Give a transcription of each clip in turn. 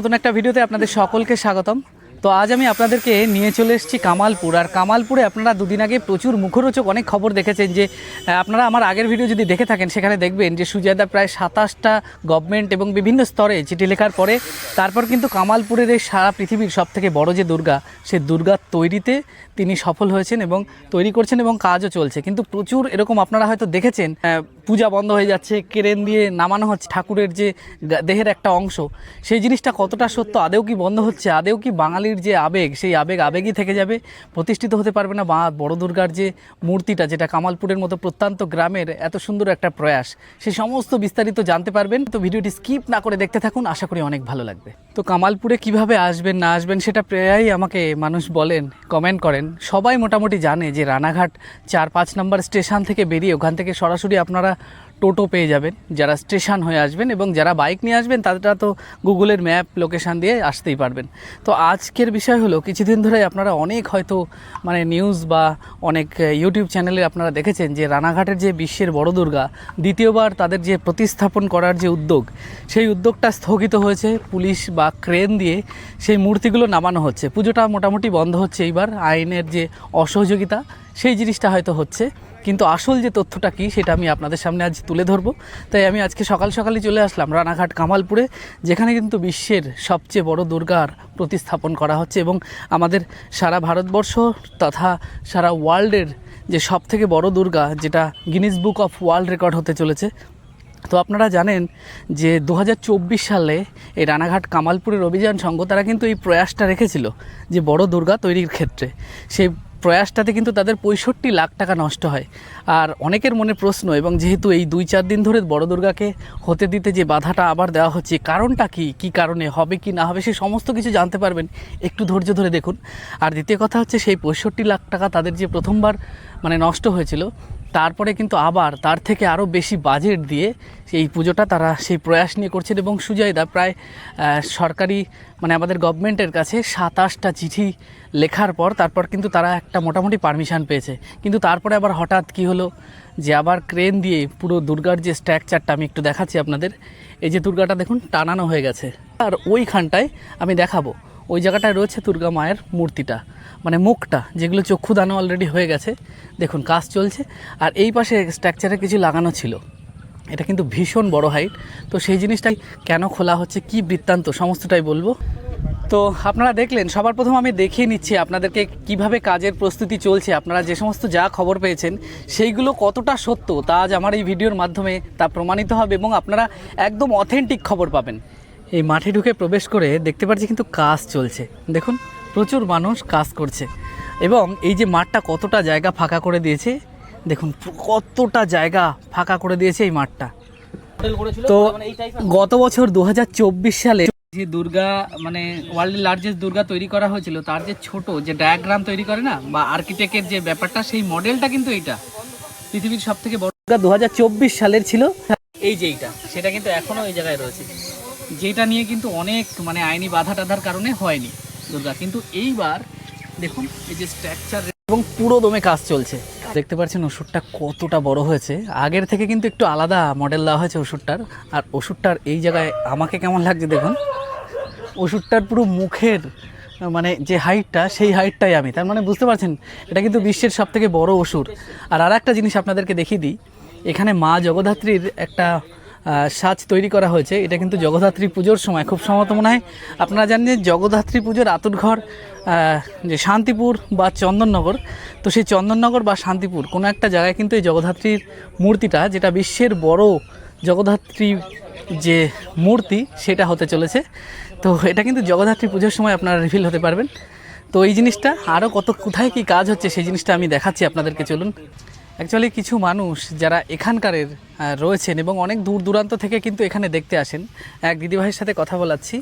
নতুন একটা ভিডিওতে আপনাদের সকলকে স্বাগতম। তো আজ আমি আপনাদেরকে নিয়ে চলে এসেছি কামালপুর। আর কামালপুরে আপনারা দুদিন আগে প্রচুর মুখরোচক অনেক খবর দেখেছেন যে আপনারা আমার আগের ভিডিও যদি দেখে থাকেন, সেখানে দেখবেন যে সুজাদা প্রায় সাতাশটা গভর্নমেন্ট এবং বিভিন্ন স্তরে চিঠি লেখার পরে তারপর কিন্তু কামালপুরের এই সারা পৃথিবীর সব থেকে বড় যে দুর্গা, সে দুর্গা তৈরিতে তিনি সফল হয়েছেন এবং তৈরি করছেন এবং কাজও চলছে। কিন্তু প্রচুর এরকম আপনারা হয়তো দেখেছেন পূজা বন্ধ হয়ে যাচ্ছে, ক্রেন দিয়ে নামানো হচ্ছে ঠাকুরের যে দেহের একটা অংশ। সেই জিনিসটা কতটা সত্য, আদেও কি বন্ধ হচ্ছে, আদেও কি বাঙালির যে আবেগ, সেই আবেগ আবেগই থেকে যাবে, প্রতিষ্ঠিত হতে পারবে না মা বড় দুর্গার যে মূর্তিটা, যেটা কামালপুরের মতো প্রত্যন্ত গ্রামের এত সুন্দর একটা প্রয়াস। সে সমস্ত বিস্তারিত জানতে পারবেন। তো ভিডিওটি স্কিপ না করে দেখতে থাকুন, আশা করি অনেক ভালো লাগবে। তো কামালপুরে কীভাবে আসবেন, না আসবেন, সেটা প্রায়ই আমাকে মানুষ বলেন, কমেন্ট করেন। সবাই মোটামুটি জানে যে রানাঘাট চার পাঁচ নম্বর স্টেশন থেকে বেরিয়ে ওখান থেকে সরাসরি আপনারা টোটো পেয়ে যাবেন, যারা স্টেশন হয়ে আসবেন এবং যারা বাইক নিয়ে আসবেন, তারা তো গুগলের ম্যাপ লোকেশান দিয়ে আসতেই পারবেন। তো আজকের বিষয় হলো, কিছুদিন ধরে আপনারা অনেক হয়তো মানে নিউজ বা অনেক ইউটিউব চ্যানেলে আপনারা দেখেছেন যে রানাঘাটের যে বিশ্বের বড় দুর্গা, দ্বিতীয়বার তাদের যে প্রতিস্থাপন করার যে উদ্যোগ, সেই উদ্যোগটা স্থগিত হয়েছে, পুলিশ বা ক্রেন দিয়ে সেই মূর্তিগুলো নামানো হচ্ছে। পুজোটা মোটামুটি বন্ধ হচ্ছে এইবার, আইনের যে অসহযোগিতা, সেই জিনিসটা হয়তো হচ্ছে। কিন্তু আসল যে তথ্যটা কী, সেটা আমি আপনাদের সামনে আজ তুলে ধরবো। তাই আমি আজকে সকাল সকালই চলে আসলাম রানাঘাট কামালপুরে, যেখানে কিন্তু বিশ্বের সবচেয়ে বড় দুর্গার প্রতিস্থাপন করা হচ্ছে এবং আমাদের সারা ভারতবর্ষ তথা সারা ওয়ার্ল্ডের যে সব থেকে বড় দুর্গা, যেটা Guinness book of world record হতে চলেছে। তো আপনারা জানেন যে দু হাজার চব্বিশ সালে এই রানাঘাট কামালপুরের অভিযান সংঘ তারা কিন্তু এই প্রয়াসটা রেখেছিল যে বড় দুর্গা তৈরির ক্ষেত্রে। সেই প্রয়াসটাতে কিন্তু তাদের পঁয়ষট্টি লাখ টাকা নষ্ট হয়। আর অনেকের মনে প্রশ্ন, এবং যেহেতু এই দুই চার দিন ধরে বড় দুর্গাকে হতে দিতে যে বাধাটা আবার দেওয়া হচ্ছে, কারণটা কি? কি কারণে? হবে কি না হবে? সে সমস্ত কিছু জানতে পারবেন। একটু ধৈর্য ধরে দেখুন। আর দ্বিতীয় কথা হচ্ছে, সেই পঁয়ষট্টি লাখ টাকা তাদের যে প্রথমবার মানে নষ্ট হয়েছিল তারপরে কিন্তু আবার তার থেকে আরও বেশি বাজেট দিয়ে এই পুজোটা তারা সেই প্রয়াস নিয়ে করছেন এবং সুজয়দা প্রায় সরকারি মানে আমাদের গভর্নমেন্টের কাছে সাতাশটা চিঠি লেখার পর তারপর কিন্তু তারা একটা মোটামুটি পারমিশন পেয়েছে। কিন্তু তারপরে আবার হঠাৎ কি হলো যে আবার ক্রেন দিয়ে পুরো দুর্গার যে স্ট্রাকচারটা আমি একটু দেখাচ্ছি আপনাদের, এই যে দুর্গাটা দেখুন টানানো হয়ে গেছে। আর ওইখানটায় আমি দেখাবো, ওই জায়গাটায় রয়েছে দুর্গা মায়ের মূর্তিটা। মানে মুখটা, যেগুলো চক্ষু দানো অলরেডি হয়ে গেছে। দেখুন, কাজ চলছে। আর এই পাশে স্ট্রাকচারে কিছু লাগানো ছিল। এটা কিন্তু ভীষণ বড় হাইট তো সেই জিনিসটাই কেন খোলা হচ্ছে, কি বৃত্তান্ত, সমস্তটাই বলব। তো আপনারা দেখলেন, সবার প্রথম আমি দেখিয়ে নিচ্ছি আপনাদেরকে কীভাবে কাজের প্রস্তুতি চলছে। আপনারা যে সমস্ত যা খবর পেয়েছেন, সেইগুলো কতটা সত্য, তা আজ আমার এই ভিডিওর মাধ্যমে তা প্রমাণিত হবে এবং আপনারা একদম অথেন্টিক খবর পাবেন। এই মাঠে ঢুকে প্রবেশ করে দেখতে পাচ্ছি কিন্তু কাজ চলছে। দেখুন প্রচুর মানুষ কাজ করছে। এবং এই যে মাঠটা কতটা জায়গা ফাঁকা করে দিয়েছে দেখুন কতটা জায়গা ফাঁকা করে দিয়েছে এই মাঠটা। তো গত বছর দু হাজার চব্বিশ সালে যে দুর্গা মানে ওয়ার্ল্ডের লার্জেস্ট দুর্গা তৈরি করা হয়েছিল তার যে ছোট যে ডায়াগ্রাম তৈরি করে না বা আর্কিটেক্টের যে ব্যাপারটা সেই মডেলটা কিন্তু এইটা। পৃথিবীর সব থেকে বড় দুর্গা দু হাজার চব্বিশ সালের ছিল। এই যে এইটা সেটা কিন্তু এখনও এই জায়গায় রয়েছে। যেটা নিয়ে কিন্তু অনেক মানে আইনি বাধা টাধার কারণে হয়নি। দুর্গা কিন্তু এইবার দেখুন, এই যে স্ট্রাকচার এবং পুরো দমে কাজ চলছে। দেখতে পাচ্ছেন ওষুধটা কতটা বড় হয়েছে। আগের থেকে কিন্তু একটু আলাদা মডেল দেওয়া হয়েছে ওষুধটার। আর ওষুধটার এই জায়গায় আমাকে কেমন লাগছে দেখুন। ওষুধটার পুরো মুখের মানে যে হাইটটা সেই হাইটটাই আমি। তার মানে বুঝতে পারছেন, এটা কিন্তু বিশ্বের সব থেকে বড় ওষুধ। আর আর একটা জিনিস আপনাদেরকে দেখিয়ে দিই। এখানে মা জগদ্ধাত্রীর একটা সাজ তৈরি করা হয়েছে। এটা কিন্তু জগদ্ধাত্রী পুজোর সময়, খুব সম্ভবত মনে হয় আপনারা জানেন যে জগদ্ধাত্রী পুজোর আতুরঘর যে শান্তিপুর বা চন্দননগর, তো সেই চন্দননগর বা শান্তিপুর কোনো একটা জায়গায় কিন্তু এই জগদ্ধাত্রীর মূর্তিটা, যেটা বিশ্বের বড় জগদ্ধাত্রী যে মূর্তি, সেটা হতে চলেছে। তো এটা কিন্তু জগদ্ধাত্রী পুজোর সময় আপনারা রিভিল হতে পারবেন। তো এই জিনিসটা আরও কত, কোথায় কি কাজ হচ্ছে সেই জিনিসটা আমি দেখাচ্ছি আপনাদেরকে, চলুন। অ্যাকচুয়ালি কিছু মানুষ যারা এখানকারের রয়েছেন এবং অনেক দূর দূরান্ত থেকে কিন্তু এখানে দেখতে আসেন। এক দিদিভাইয়ের সাথে কথা বলাচ্ছি।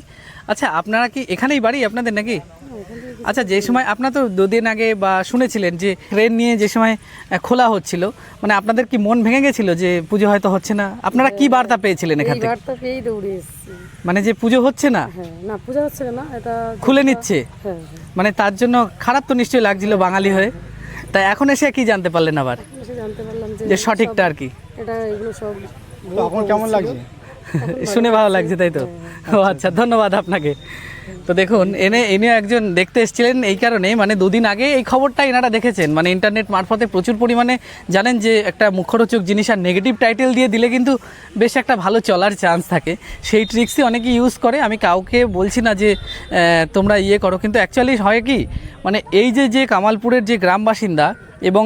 আচ্ছা আপনারা কি এখানেই বাড়ি আপনাদের নাকি? আচ্ছা যে সময় আপনার তো দুদিন আগে বা শুনেছিলেন যে ট্রেন নিয়ে যে সময় খোলা হচ্ছিল মানে আপনাদের কি মন ভেঙে গেছিল যে পুজো হয়তো হচ্ছে না? আপনারা কি বার্তা পেয়েছিলেন এখান থেকে? এইবার পেয়েই দৌড়ে মানে যে পুজো হচ্ছে না? হ্যাঁ না পূজা হচ্ছে না এটা খুলে নিচ্ছে? হ্যাঁ হ্যাঁ। মানে তার জন্য খারাপ তো নিশ্চয়ই লাগছিল বাঙালি হয়ে। তাই এখন এসে কি জানতে পারলেন আবার? জানতে পারলাম যে সঠিকটা আর কি। এটা এগুলো সব কেমন লাগছে? শুনে ভালো লাগছে তাই তো? ও আচ্ছা ধন্যবাদ আপনাকে। তো দেখুন, এনে এনে একজন দেখতে এসেছিলেন এই কারণে মানে দুদিন আগে এই খবরটা এনারা দেখেছেন। মানে ইন্টারনেট মারফতে প্রচুর পরিমাণে জানেন যে একটা মুখরোচক জিনিস আর নেগেটিভ টাইটেল দিয়ে দিলে কিন্তু বেশ একটা ভালো চলার চান্স থাকে। সেই ট্রিক্সই অনেকে ইউজ করে। আমি কাউকে বলছি না যে তোমরা ইয়ে করো, কিন্তু অ্যাকচুয়ালি হয় কি? মানে এই যে যে কামালপুরের যে গ্রাম বাসিন্দা এবং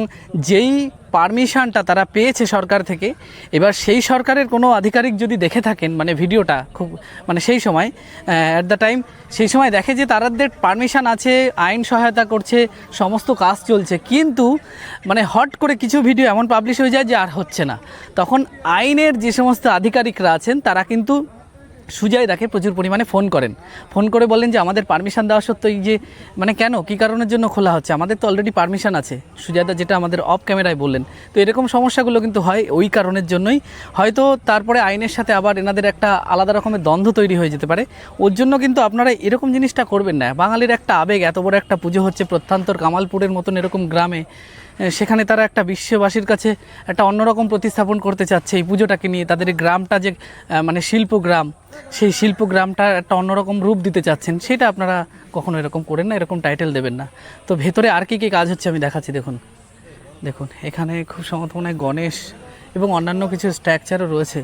যেই পারমিশনটা তারা পেয়েছে সরকার থেকে। এবার সেই সরকারের কোনো আধিকারিক যদি দেখে থাকেন মানে ভিডিওটা খুব মানে সেই সময় অ্যাট দ্য টাইম সেই সময় দেখে যে তাদের পারমিশন আছে, আইন সহায়তা করছে, সমস্ত কাজ চলছে, কিন্তু মানে হট করে কিছু ভিডিও এমন পাবলিশ হয়ে যায় যে আর হচ্ছে না। তখন আইনের যে সমস্ত আধিকারিকরা আছেন, তারা কিন্তু সুজয়দাকে প্রচুর পরিমাণে ফোন করেন। ফোন করে বলেন যে, আমাদের পারমিশন দেওয়া সত্ত্বেও এই যে মানে কেন? কী কারণের জন্য খোলা হচ্ছে? আমাদের তো অলরেডি পারমিশন আছে। সুজয়দা যেটা আমাদের অফ ক্যামেরায় বললেন। তো এরকম সমস্যাগুলো কিন্তু হয় ওই কারণের জন্যই। হয়তো তারপরে আইনের সাথে আবার এনাদের একটা আলাদা রকমের দ্বন্দ্ব তৈরি হয়ে যেতে পারে। ওর জন্য কিন্তু আপনারা এরকম জিনিসটা করবেন না। বাঙালির একটা আবেগ, এত বড় একটা পুজো হচ্ছে প্রত্যন্তর কামালপুরের মতন এরকম গ্রামে। সেখানে তারা একটা বিশ্ববাসীর কাছে একটা অন্যরকম প্রতিস্থাপন করতে চাচ্ছে এই পুজোটাকে নিয়ে। তাদের এই গ্রামটা যে মানে শিল্পগ্রাম সেই শিল্প শিল্পগ্রামটা একটা অন্যরকম রূপ দিতে চাচ্ছেন সেটা আপনারা কখনো এরকম করেন না এরকম টাইটেল দেবেন না। তো ভেতরে আর কী কী কাজ হচ্ছে আমি দেখাচ্ছি দেখুন। দেখুন এখানে খুব সম্ভবত মনে হয় গণেশ এবং অন্যান্য কিছু স্ট্রাকচারও রয়েছে।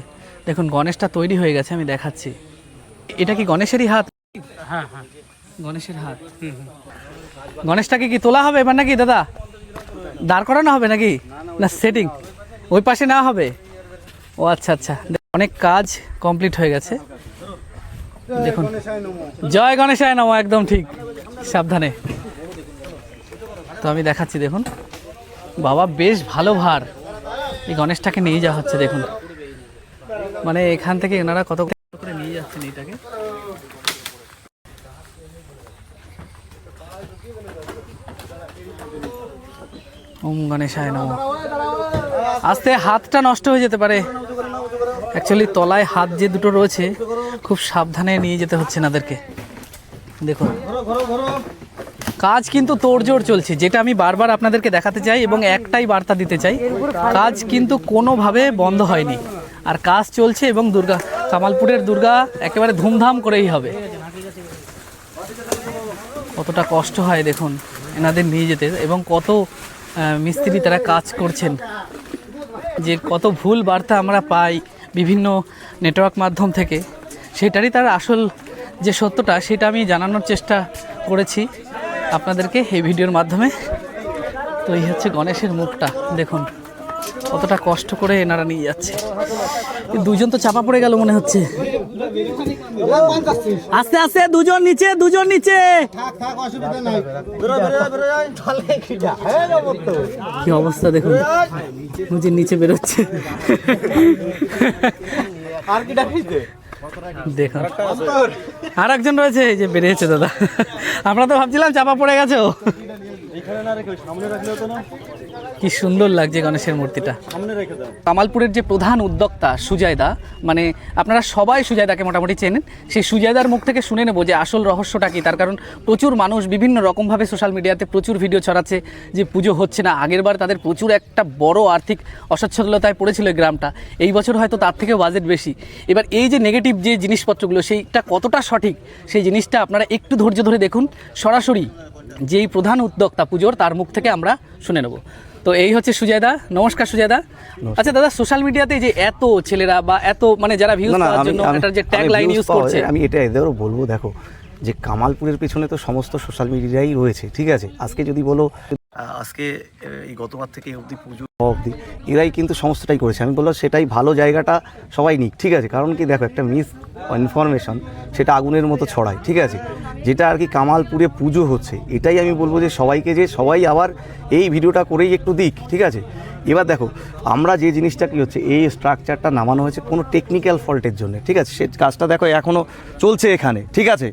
দেখুন গণেশটা তৈরি হয়ে গেছে আমি দেখাচ্ছি। এটা কি গণেশেরই হাত? হ্যাঁ হ্যাঁ। গণেশের হাত। গণেশটাকে কি তোলা হবে এবার নাকি দাদা? দাঁড় করানো হবে নাকি? না সেটিং ওই পাশে না হবে? ও আচ্ছা আচ্ছা। অনেক কাজ কমপ্লিট হয়ে গেছে। দেখুন। জয় গণেশ গণেশায় নম, একদম ঠিক। সাবধানে। তো আমি দেখাচ্ছি, দেখুন। বাবা, বেশ ভালো ভার। এই গণেশটাকে নিয়ে যাওয়া হচ্ছে, দেখুন। মানে এখান থেকে এনারা কত করে নিয়ে যাচ্ছেন এইটাকে? ওম গণেশায় নম। আস্তে হাতটা নষ্ট হয়ে যেতে পারে। অ্যাকচুয়ালি তলায় হাত যে দুটো রয়েছে, খুব সাবধানে নিয়ে যেতে হচ্ছে নাদেরকে দেখুন। কাজ কিন্তু তোড়জোড় চলছে, যেটা আমি বারবার আপনাদেরকে দেখাতে চাই এবং একটাই বার্তা দিতে চাই। কাজ কিন্তু কোনোভাবে বন্ধ হয়নি। আর কাজ চলছে এবং দুর্গা, কামালপুরের দুর্গা একেবারে ধুমধাম করেই হবে। কতটা কষ্ট হয় দেখুন, এনাদের নিয়ে যেতে এবং কত মিস্ত্রি তারা কাজ করছেন। যে কত ভুল বার্তা আমরা পাই বিভিন্ন নেটওয়ার্ক মাধ্যম থেকে, সেটারই তার আসল যে সত্যটা, সেটা আমি জানানোর চেষ্টা করেছি আপনাদেরকে এই ভিডিওর মাধ্যমে। তো এই হচ্ছে গণেশের মুখটা, দেখুন, কতটা কষ্ট করে এনারা নিয়ে যাচ্ছে। দুজন তো চাপা পড়ে গেল মনে হচ্ছে। আস্তে আস্তে, দুজন নিচে দুজন নিচে। কি অবস্থা দেখুন। মুজির নিচে বেরোচ্ছে। দেখুন। আর একজন রয়েছে, এই যে বেরিয়েছে দাদা। আমরা তো ভাবছিলাম চাপা পড়ে গেছে ও। কি সুন্দর লাগছে গণেশের মূর্তিটা। কামালপুরের যে প্রধান উদ্যোক্তা সুজয়দা মানে আপনারা সবাই সুজয়দাকে মোটামুটি চেনেন, সেই সুজয়দার মুখ থেকে শুনে নেব যে আসল রহস্যটা কি। তার কারণ প্রচুর মানুষ বিভিন্ন রকমভাবে সোশ্যাল মিডিয়াতে প্রচুর ভিডিও ছড়াচ্ছে যে পুজো হচ্ছে না। আগেরবার তাদের প্রচুর একটা বড় আর্থিক অসচ্ছলতায় পড়েছিল গ্রামটা। এই বছর হয়তো তার থেকেও বাজেট বেশি। এবার এই যে নেগেটিভ যে জিনিসপত্রগুলো, সেইটা কতটা সঠিক, সেই জিনিসটা আপনারা একটু ধৈর্য ধরে দেখুন। সরাসরি যেই প্রধান উদ্যোক্তা পুজোর তার মুখ থেকে আমরা শুনে নেব। তো এই হচ্ছে সুজয়দা। নমস্কার সুজয়দা। আচ্ছা দাদা সোশ্যাল মিডিয়াতে যে এত ছেলেরা বা এত মানে যারা ভিউজ পাওয়ার জন্য এটার যে ট্যাগ লাইন ইউজ করছে। আমি এটা এদেরও বলব দেখো যে কামালপুরের পিছনে তো সমস্ত সোশ্যাল মিডিয়াই রয়েছে ঠিক আছে? আজকে যদি বলো আজকে এই গতবার থেকে অবধি পুজো অবধি, এরাই কিন্তু সমস্তটাই করেছে। আমি বললাম, সেটাই ভালো জায়গাটা সবাই নিক, ঠিক আছে? কারণ কি, দেখো, একটা মিস ইনফরমেশন সেটা আগুনের মতো ছড়ায়, ঠিক আছে? যেটা আর কি কামালপুরে পুজো হচ্ছে, এটাই আমি বলব যে সবাইকে যে সবাই আবার এই ভিডিওটা করেই একটু দিক, ঠিক আছে? এবার দেখো, আমরা যে জিনিসটা কি হচ্ছে, এই স্ট্রাকচারটা নামানো হয়েছে কোনো টেকনিক্যাল ফল্টের জন্য, ঠিক আছে? সে কাজটা দেখো এখনও চলছে এখানে, ঠিক আছে?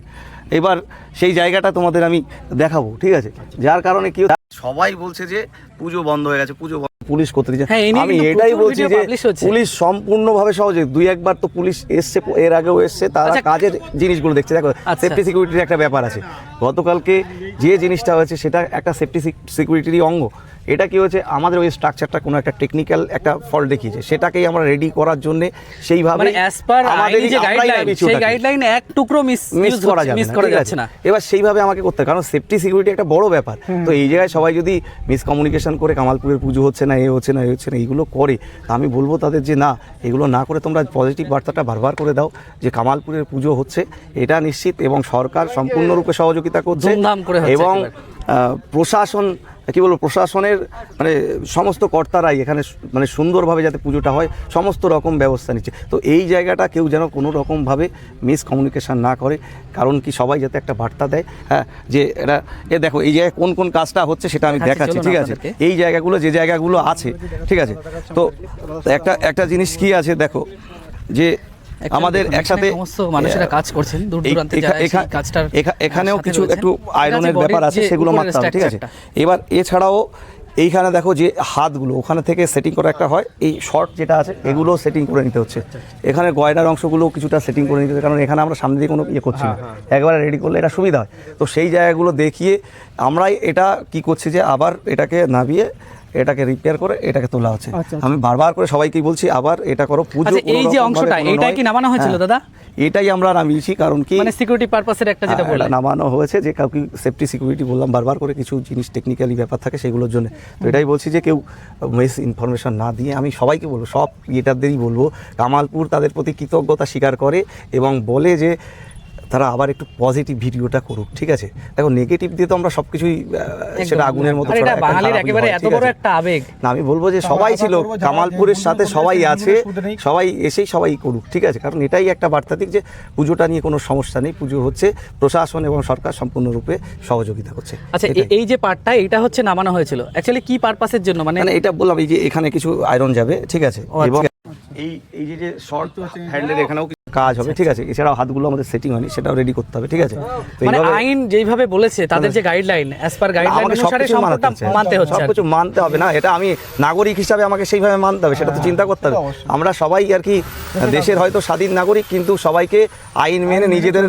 এবার সেই জায়গাটা তোমাদের আমি দেখাবো, ঠিক আছে? যার কারণে কি সবাই বলছে যে পুজো বন্ধ হয়ে গেছে পুজো বন্ধ- পুলিশ করতে দিচ্ছে হ্যাঁ, আমি এটাই বলছি যে। পুলিশ সম্পূর্ণভাবে সহজে দুই একবার তো পুলিশ এসছে এর আগেও এসছে তারা আচ্ছা। কাজের জিনিসগুলো দেখছে দেখো আচ্ছা। সেফটি সিকিউরিটির একটা ব্যাপার আছে গতকালকে যে জিনিসটা হয়েছে সেটা একটা সেফটি সিকিউরিটিরই অঙ্গ এটা কি হয়েছে? আমাদের ওই স্ট্রাকচারটা কোনো একটা টেকনিক্যাল একটা ফল্ট দেখিয়েছে। সেটাকেই আমরা রেডি করার জন্য সেইভাবে মানে অ্যাজ পার আমাদেরই- যে গাইডলাইন সেই গাইডলাইন এক টুকরো মিস মিস করা যাবে মিস করা যাচ্ছে না। এবার সেইভাবে আমাকে করতে হবে কারণ সেফটি সিকিউরিটি একটা বড় ব্যাপার। তো এই জায়গায় সবাই যদি মিসকমিউনিকেশন করে কামালপুরের পুজো হচ্ছে না এ হচ্ছে না এ হচ্ছে না এইগুলো করে তা আমি বলব তাদের যে না এগুলো না করে তোমরা পজিটিভ বার্তাটা বারবার করে দাও যে কামালপুরের পুজো হচ্ছে এটা নিশ্চিত এবং সরকার সম্পূর্ণরূপে সহযোগিতা করছে ধুমধাম করে হচ্ছে এবং প্রশাসন কি বলব প্রশাসনের মানে সমস্ত কর্তারাই এখানে মানে সুন্দরভাবে যাতে পুজোটা হয় সমস্ত রকম ব্যবস্থা নিচ্ছে। তো এই জায়গাটা কেউ যেন কোনো রকমভাবে মিসকমিউনিকেশন না করে কারণ কি সবাই যাতে একটা বার্তা দেয় হ্যাঁ যে এটা এ দেখো এই জায়গায় কোন কোন কাজটা হচ্ছে সেটা আমি দেখাচ্ছি, দেখাচ্ছি ঠিক আছে? এই জায়গাগুলো যে জায়গাগুলো আছে ঠিক আছে? তো একটা একটা জিনিস কি আছে দেখো যে আমাদের একসাথে মানুষেরা কাজ করছেন দূর দূরান্তে যারা কাজটার এখানেও কিছু একটু আয়রনের ব্যাপার আছে সেগুলো মারতে হবে ঠিক আছে। এবার এছাড়াও এইখানে দেখো যে হাতগুলো ওখানে থেকে সেটিং করা একটা হয় এই শর্ট যেটা আছে এগুলো সেটিং করে নিতে হচ্ছে। এখানে গয়নার অংশগুলো কিছুটা সেটিং করে নিতে হচ্ছে কারণ এখানে আমরা সামনে দিয়ে কোনো ইয়ে করছি না। একবারে রেডি করলে এটা সুবিধা হয়। তো সেই জায়গাগুলো দেখিয়ে আমরাই এটা কি করছি যে আবার এটাকে নামিয়ে এটাকে রিপেয়ার করে এটাকে তোলা হচ্ছে। আমি বারবার করে সবাইকে বলছি আবার এটা করো পুজো আচ্ছা, এই যে অংশটা, কোনো এইটাই কি নামানো হয়েছিল, হ্যাঁ, দাদা? এটাই আমরা নামিয়েছি কারণ কি মানে সিকিউরিটি পারপাসের একটা যেটা হ্যাঁ, বলে এটা নামানো হয়েছে যে কাউকে সেফটি সিকিউরিটি বললাম বারবার করে কিছু জিনিস টেকনিক্যালি ব্যাপার থাকে সেগুলোর জন্য। তো এটাই বলছি যে কেউ মিস ইনফরমেশন না দিয়ে আমি সবাইকে বলব সব ইয়েটাদেরই বলব কামালপুর তাদের প্রতি কৃতজ্ঞতা স্বীকার করে এবং বলে যে তারা আবার একটু পজিটিভ ভিডিওটা করুক ঠিক আছে? দেখো নেগেটিভ দিয়ে তো আমরা সব কিছুই সেটা আগুনের মতো আর এটা ছড়া- একটা বাঙালির খারাপই একেবারে এত ঠিক বড় আছে? একটা আবেগ। না আমি বলব যে সবাই ছিল কামালপুরের সাথে সবাই আছে সবাই এসেই সবাই করুক ঠিক আছে? কারণ এটাই একটা বার্তা দিক যে পুজোটা নিয়ে কোনো সমস্যা নেই পুজো হচ্ছে প্রশাসন এবং সরকার সম্পূর্ণরূপে সহযোগিতা করছে। আচ্ছা এই যে পার্টটা এটা হচ্ছে নামানো হয়েছিল। অ্যাকচুয়ালি কি পারপাসের জন্য? মানে মানে এটা বললাম এই যে এখানে কিছু আয়রন যাবে ঠিক আছে? আচ্ছা। এবং এই এই যে শর্ট হ্যান্ডের এখানেও কাজ হবে ঠিক আছে। এছাড়াও হাতগুলো আমাদের সেটিং হয়নি সেটাও রেডি করতে হবে ঠিক আছে। মানে আইন যেইভাবে বলেছে তাদের যে গাইডলাইন অ্যাজ পার গাইডলাইন অনুসারে মানতে সম্পূর্ণটা হচ্ছে। মানতে হচ্ছে সবকিছু মানতে হবে না এটা আমি নাগরিক হিসাবে আমাকে সেইভাবে মানতে হবে সেটা তো চিন্তা করতে হবে। আমরা সবাই আর কি দেশের হয়তো স্বাধীন নাগরিক কিন্তু সবাইকে আইন মেনে নিজেদের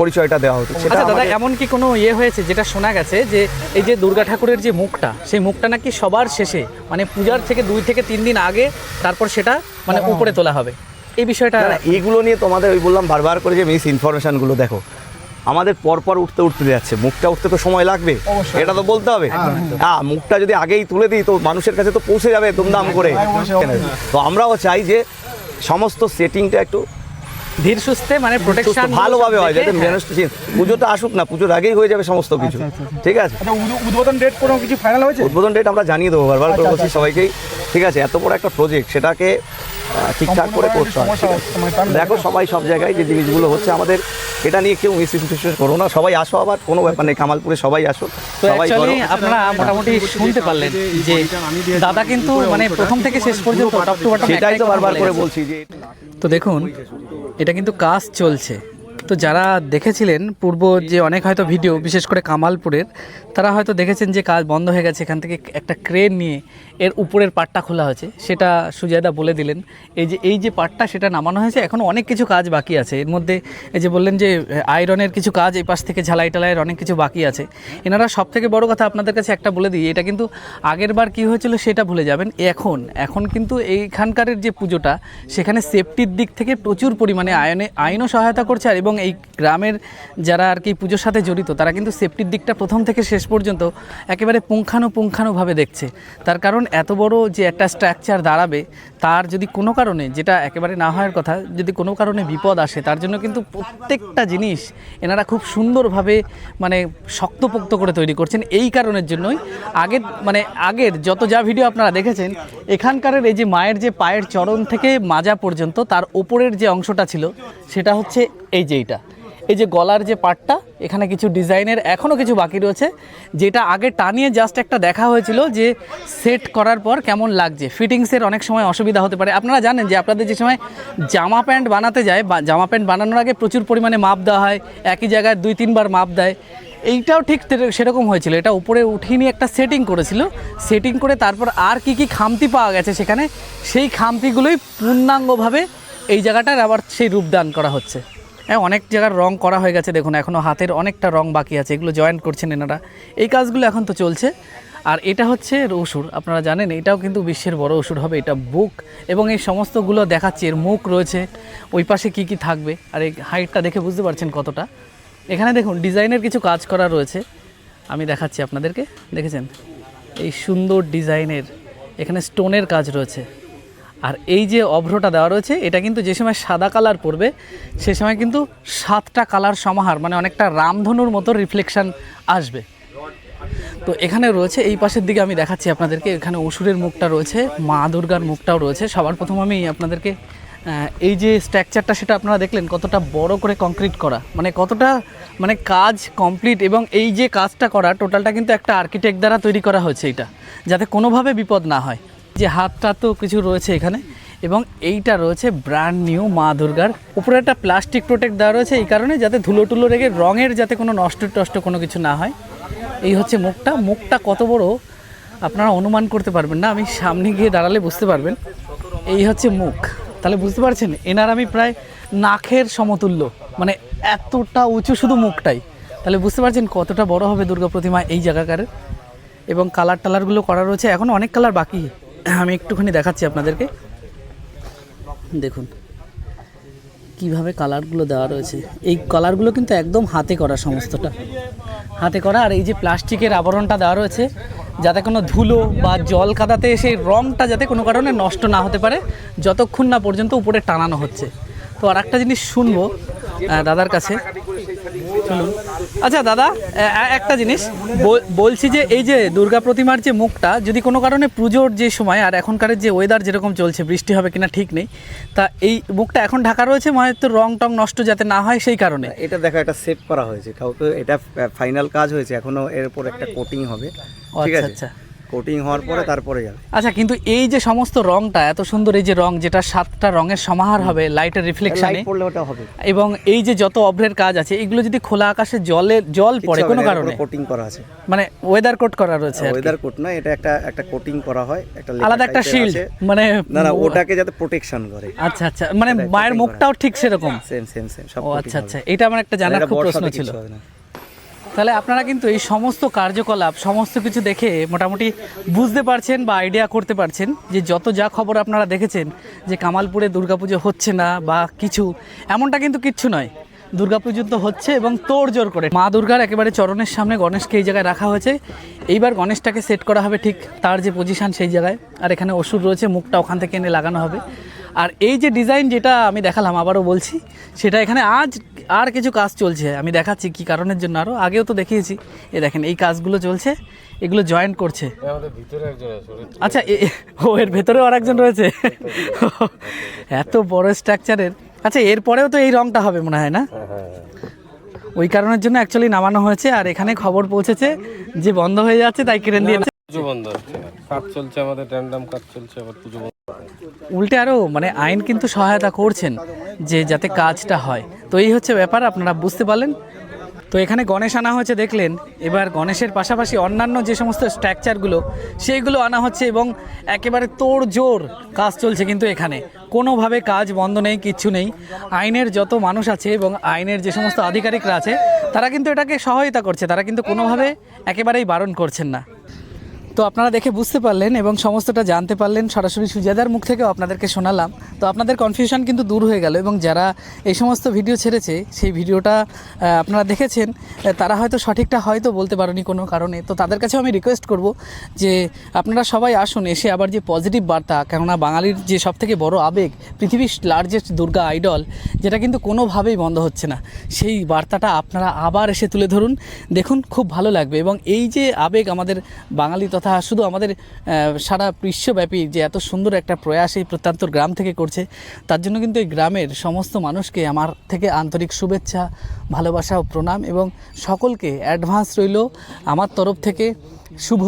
পরিচয়টা দেওয়া উচিত। সেটা আচ্ছা দাদা এমন কি কোনো ইয়ে হয়েছে যেটা শোনা গেছে যে এই যে দুর্গা ঠাকুরের যে মুখটা সেই মুখটা নাকি সবার শেষে মানে পূজার থেকে দুই থেকে তিন দিন আগে তারপর সেটা মানে উপরে তোলা হবে? এই বিষয়টা এইগুলো নিয়ে তোমাদের ওই বললাম বারবার করে যে মিস ইনফরমেশনগুলো দেখো। আমাদের পরপর উঠতে উঠতে যাচ্ছে মুখটা উঠতে তো সময় লাগবে। এটা তো বলতে হবে। হ্যাঁ মুখটা যদি আগেই তুলে দিই তো মানুষের কাছে তো পৌঁছে যাবে দুমদাম করে। তো আমরাও চাই যে সমস্ত সেটিংটা একটু ধীর সুস্থে মানে প্রোটেকশন ভালোভাবে হয় যাতে মানুষ পুজোটা আসুক না পুজোর আগেই হয়ে যাবে সমস্ত কিছু। ঠিক আছে? আচ্ছা উদ্বোধন- উদ্বোধন ডেট কোনো কিছু ফাইনাল হয়েছে? উদ্বোধন ডেট আমরা জানিয়ে দেবো বারবার করে বলছি সবাইকেই। ঠিক আছে এত বড় একটা প্রজেক্ট সেটাকে ঠিকঠাক করে করতে হয় ঠিক আছে? সময় পান না। দেখো সবাই সব জায়গায় যে জিনিসগুলো হচ্ছে আমাদের এটা নিয়ে কেউ মিসইনফরমেশন করো না সবাই আসো আবার কোনো ব্যাপার নেই কামালপুরে সবাই আসো সবাই করো আপনারা মোটামুটি শুনতে পারলেন যে দাদা কিন্তু মানে প্রথম থেকে শেষ পর্যন্ত টপ টু বটম সেটাই তো বারবার করে বলছি যে তো দেখুন এটা কিন্তু কাজ চলছে তো যারা দেখেছিলেন পূর্ব যে অনেক হয়তো ভিডিও বিশেষ করে কামালপুরের তারা হয়তো দেখেছেন যে কাজ বন্ধ হয়ে গেছে, এখান থেকে একটা ক্রেন নিয়ে এর উপরের পাটটা খোলা হয়েছে। সেটা সুজাদা বলে দিলেন। এই যে এই যে পাটটা সেটা নামানো হয়েছে এখনও অনেক কিছু কাজ বাকি আছে। এর মধ্যে এই যে বললেন যে, আয়রনের কিছু কাজ এই পাশ থেকে ঝালাই টালাইয়ের অনেক কিছু বাকি আছে। এনারা সব থেকে বড় কথা আপনাদের কাছে একটা বলে দিই, এটা কিন্তু আগের বার কী হয়েছিল সেটা ভুলে যাবেন। এখন এখন কিন্তু এইখানকারের যে পুজোটা, সেখানে সেফটির দিক থেকে প্রচুর পরিমাণে আয়নে, আইনও সহায়তা করছে। আর এবং এই গ্রামের যারা আর কি পুজোর সাথে জড়িত, তারা কিন্তু সেফটির দিকটা প্রথম থেকে শেষ পর্যন্ত একেবারে পুঙ্খানুপুঙ্খানুভাবে দেখছে। তার কারণ এত বড় যে একটা স্ট্রাকচার দাঁড়াবে, তার যদি কোনো কারণে, যেটা একেবারে না হওয়ার কথা, যদি কোনো কারণে বিপদ আসে, তার জন্য কিন্তু প্রত্যেকটা জিনিস এনারা খুব সুন্দরভাবে মানে শক্তপোক্ত করে তৈরি করছেন। এই কারণের জন্যই আগের মানে আগের যত যা ভিডিও আপনারা দেখেছেন, এখানকারের এই যে মায়ের যে পায়ের চরণ থেকে মাজা পর্যন্ত তার ওপরের যে অংশটা ছিল, সেটা হচ্ছে এই যে এইটা। এই যে গলার যে পার্টটা এখানে কিছু ডিজাইনের এখনও কিছু বাকি রয়েছে, যেটা আগে টানিয়ে জাস্ট একটা দেখা হয়েছিল যে সেট করার পর কেমন লাগছে। ফিটিংসের অনেক সময় অসুবিধা হতে পারে। আপনারা জানেন যে আপনাদের যে সময় জামা প্যান্ট বানাতে যায়, বা জামা প্যান্ট বানানোর আগে প্রচুর পরিমাণে মাপ দেওয়া হয়, একই জায়গায় দুই, তিনবার মাপ দেয়। এইটাও ঠিক সেরকম হয়েছিল। এটা উপরে উঠিয়ে নিয়ে একটা সেটিং করেছিল। সেটিং করে তারপর আর কি কি খামতি পাওয়া গেছে সেখানে, সেই খামতিগুলোই পূর্ণাঙ্গভাবে এই জায়গাটার আবার সেই রূপদান করা হচ্ছে। হ্যাঁ অনেক জায়গার রং করা হয়ে গেছে, দেখুন এখনও হাতের অনেকটা রং বাকি আছে, এগুলো জয়েন করছেন এনারা। এই কাজগুলো এখন তো চলছে। আর এটা হচ্ছে অসুর আপনারা জানেন, এটাও কিন্তু বিশ্বের বড় অসুর হবে, এটা বুক, এবং এই সমস্তগুলো দেখাচ্ছে, এর মুখ রয়েছে, ওই পাশে কি কি থাকবে, আর এই হাইটটা দেখে বুঝতে পারছেন কতটা। এখানে দেখুন, ডিজাইনের কিছু কাজ করা রয়েছে, আমি দেখাচ্ছি আপনাদেরকে, দেখেছেন? এই সুন্দর ডিজাইনের, এখানে স্টোনের কাজ রয়েছে। আর এই যে অভ্রটা দেওয়া রয়েছে, এটা কিন্তু যে সময় সাদা কালার পড়বে, সে সময় কিন্তু সাতটা কালার সমাহার মানে অনেকটা রামধনুর মতো রিফ্লেকশান আসবে। তো এখানে রয়েছে, এই পাশের দিকে আমি দেখাচ্ছি আপনাদেরকে, এখানে অসুরের মুখটা রয়েছে, মা দুর্গার মুখটাও রয়েছে। সবার প্রথম আমি আপনাদেরকে এই যে স্ট্রাকচারটা সেটা আপনারা দেখলেন, কতটা বড় করে কংক্রিট করা। মানে কতটা মানে কাজ কমপ্লিট এবং এই যে কাজটা করা টোটালটা কিন্তু একটা আর্কিটেক্ট দ্বারা তৈরি করা হয়েছে এটা, যাতে কোনোভাবে বিপদ না হয়। যে হাতটা তো কিছু রয়েছে এখানে, এবং এইটা রয়েছে ব্র্যান্ড নিউ মা দুর্গার। উপরে একটা প্লাস্টিক প্রোটেক্ট দেওয়া রয়েছে এই কারণে যাতে ধুলো টুলো রেখে রঙের যাতে কোনো নষ্ট টষ্ট কোনো কিছু না হয়। এই হচ্ছে মুখটা। মুখটা কত বড় আপনারা অনুমান করতে পারবেন না, আমি সামনে গিয়ে দাঁড়ালে বুঝতে পারবেন। এই হচ্ছে মুখ। তাহলে বুঝতে পারছেন? এনার আমি প্রায় নাকের সমতুল্য মানে এতটা উঁচু শুধু মুখটাই। তাহলে বুঝতে পারছেন কতটা বড় হবে দুর্গা প্রতিমা এই জায়গাকারের? এবং কালার টালারগুলো করা রয়েছে। এখন অনেক কালার বাকি। আমি একটুখানি দেখাচ্ছি আপনাদেরকে। দেখুন, কীভাবে কালারগুলো দেওয়া রয়েছে। এই কালারগুলো কিন্তু একদম হাতে করা সমস্তটা। হাতে করা আর এই যে প্লাস্টিকের আবরণটা দেওয়া রয়েছে, যাতে কোনো ধুলো বা জল কাদাতে সেই রঙটা যাতে কোনো কারণে নষ্ট না হতে পারে, যতক্ষণ না পর্যন্ত উপরে টানানো হচ্ছে। তো আর একটা জিনিস শুনব দাদার কাছে। চলুন। আচ্ছা দাদা একটা জিনিস। বলছি যে এই যে দুর্গা প্রতিমার যে মুখটা যদি কোনো কারণে পুজোর যে সময় আর এখনকার যে ওয়েদার যেরকম চলছে বৃষ্টি হবে কিনা ঠিক নেই তা এই মুখটা এখন ঢাকা রয়েছে হয়তো রং টং নষ্ট যাতে না হয় সেই কারণে? এটা দেখো এটা সেভ করা হয়েছে। কাউকে এটা ফাইনাল কাজ হয়েছে। এখনও এর উপর একটা কোটিং হবে। ঠিক আচ্ছা আছে? আচ্ছা। কোটিং হওয়ার পরে তারপরে যাবে। আচ্ছা কিন্তু এই যে সমস্ত রংটা এত সুন্দর এই যে রং যেটা সাতটা রঙের সমাহার হবে লাইটের রিফ্লেকশনে পড়লে ওটা হবে। এবং এই যে যত অভ্রের কাজ আছে এগুলো যদি খোলা আকাশে জলে জল পড়ে কোনো কারণে? কোটিং করা আছে। মানে ওয়েদার কোট করা রয়েছে ওয়েদার কোট না এটা একটা একটা কোটিং করা হয় একটা আলাদা একটা শিল্ড মানে না না ওটাকে যাতে প্রোটেকশন করে। আচ্ছা আচ্ছা মানে মায়ের মুখটাও ঠিক সেরকম? সেম সেম সেম সব আচ্ছা আচ্ছা এটা আমার একটা জানার খুব প্রশ্ন ছিল। তাহলে আপনারা কিন্তু এই সমস্ত কার্যকলাপ, সমস্ত কিছু দেখে মোটামুটি বুঝতে পারছেন বা আইডিয়া করতে পারছেন যে যত যা খবর আপনারা দেখেছেন যে কামালপুরে দুর্গাপুজো হচ্ছে না বা কিছু, এমনটা কিন্তু কিচ্ছু নয়। দুর্গাপুজো তো হচ্ছে এবং তোড় জোর করে। মা দুর্গার একেবারে চরণের সামনে গণেশকে এই জায়গায় রাখা হয়েছে। এইবার গণেশটাকে সেট করা হবে ঠিক তার যে পজিশন সেই জায়গায়। আর এখানে ওষুধ রয়েছে, মুখটা ওখান থেকে এনে লাগানো হবে। আর এই যে ডিজাইন যেটা আমি দেখালাম, আবারও বলছি, সেটা এখানে আজ আর কিছু কাজ চলছে। আমি দেখাচ্ছি কি কারণের জন্য আরও আগেও তো দেখিয়েছি। এ দেখেন এই কাজগুলো চলছে এগুলো জয়েন্ট করছে। আচ্ছা ও এর ভেতরেও আর একজন রয়েছে? এত বড় স্ট্রাকচারের আচ্ছা এরপরেও তো এই রংটা হবে মনে হয় না? ওই কারণের জন্য অ্যাকচুয়ালি নামানো হয়েছে আর এখানে খবর পৌঁছেছে যে বন্ধ হয়ে যাচ্ছে তাই কেড়ে দিয়ে পুজো বন্ধ হচ্ছে। কাজ চলছে আমাদের ট্যান্ডাম কাজ চলছে আবার পুজো উল্টে আরও মানে আইন কিন্তু সহায়তা করছেন যে যাতে কাজটা হয়। তো এই হচ্ছে ব্যাপার, আপনারা বুঝতে পারলেন। তো এখানে গণেশ আনা হয়েছে, দেখলেন। এবার গণেশের পাশাপাশি অন্যান্য যে সমস্ত স্ট্রাকচারগুলো সেইগুলো আনা হচ্ছে এবং একেবারে তোড় জোর কাজ চলছে কিন্তু এখানে। কোনোভাবে কাজ বন্ধ নেই, কিচ্ছু নেই। আইনের যত মানুষ আছে এবং আইনের যে সমস্ত আধিকারিকরা আছে, তারা কিন্তু এটাকে সহায়তা করছে। তারা কিন্তু কোনোভাবে একেবারেই বারণ করছেন না। তো আপনারা দেখে বুঝতে পারলেন এবং সমস্তটা জানতে পারলেন সরাসরি সুজাদার মুখ থেকেও আপনাদেরকে শোনালাম। তো আপনাদের কনফিউশন কিন্তু দূর হয়ে গেল এবং যারা এই সমস্ত ভিডিও ছেড়েছে, সেই ভিডিওটা আপনারা দেখেছেন তারা হয়তো সঠিকটা হয়তো বলতে পারেনি কোনো কারণে। তো তাদের কাছেও আমি রিকোয়েস্ট করব যে আপনারা সবাই আসুন, এসে আবার যে পজিটিভ বার্তা, কেননা বাঙালির যে সবথেকে বড় আবেগ, পৃথিবীর লার্জেস্ট দুর্গা আইডল যেটা কিন্তু কোনোভাবেই বন্ধ হচ্ছে না। সেই বার্তাটা আপনারা আবার এসে তুলে ধরুন, দেখুন খুব ভালো লাগবে। এবং এই যে আবেগ আমাদের বাঙালি তথা শুধু আমাদের সারা বিশ্বব্যাপী যে এত সুন্দর একটা প্রয়াস এই প্রত্যন্তর গ্রাম থেকে করছে, তার জন্য কিন্তু এই গ্রামের সমস্ত মানুষকে আমার থেকে আন্তরিক শুভেচ্ছা, ভালোবাসা ও প্রণাম এবং সকলকে অ্যাডভান্স রইল। আমার তরফ থেকে শুভ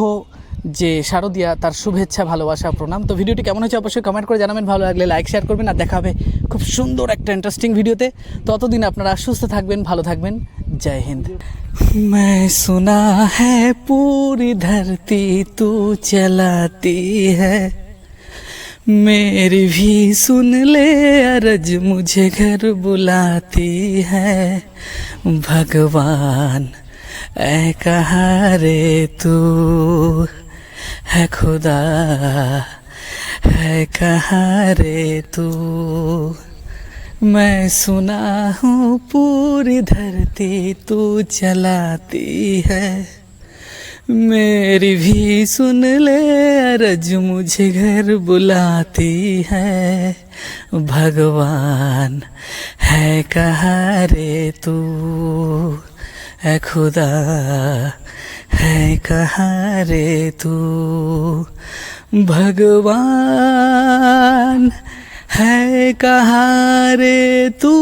যে শারদিয়া তার শুভেচ্ছা ভালোবাসা প্রণাম তো ভিডিওটি কেমন হচ্ছে অবশ্যই কমেন্ট করে জানাবেন ভালো লাগলে লাইক শেয়ার করবেন আর দেখা হবে খুব সুন্দর একটা ইন্টারেস্টিং ভিডিওতে ততদিন আপনারা সুস্থ থাকবেন ভালো থাকবেন জয় হিন্দ मैं सुना है पूरी धरती तू चलाती है मेरी भी सुन ले अरज मुझे घर बुलाती है भगवान ऐ कहा रे तू है खुदा, है कहाँ रे तू? मैं सुना हूँ पूरी धरती तू चलाती है। मेरी भी सुन ले, अरज मुझे घर बुलाती है। भगवान, है कहाँ रे तू? है खुदा है कहाँ रे तू? भगवान है कहाँ रे तू?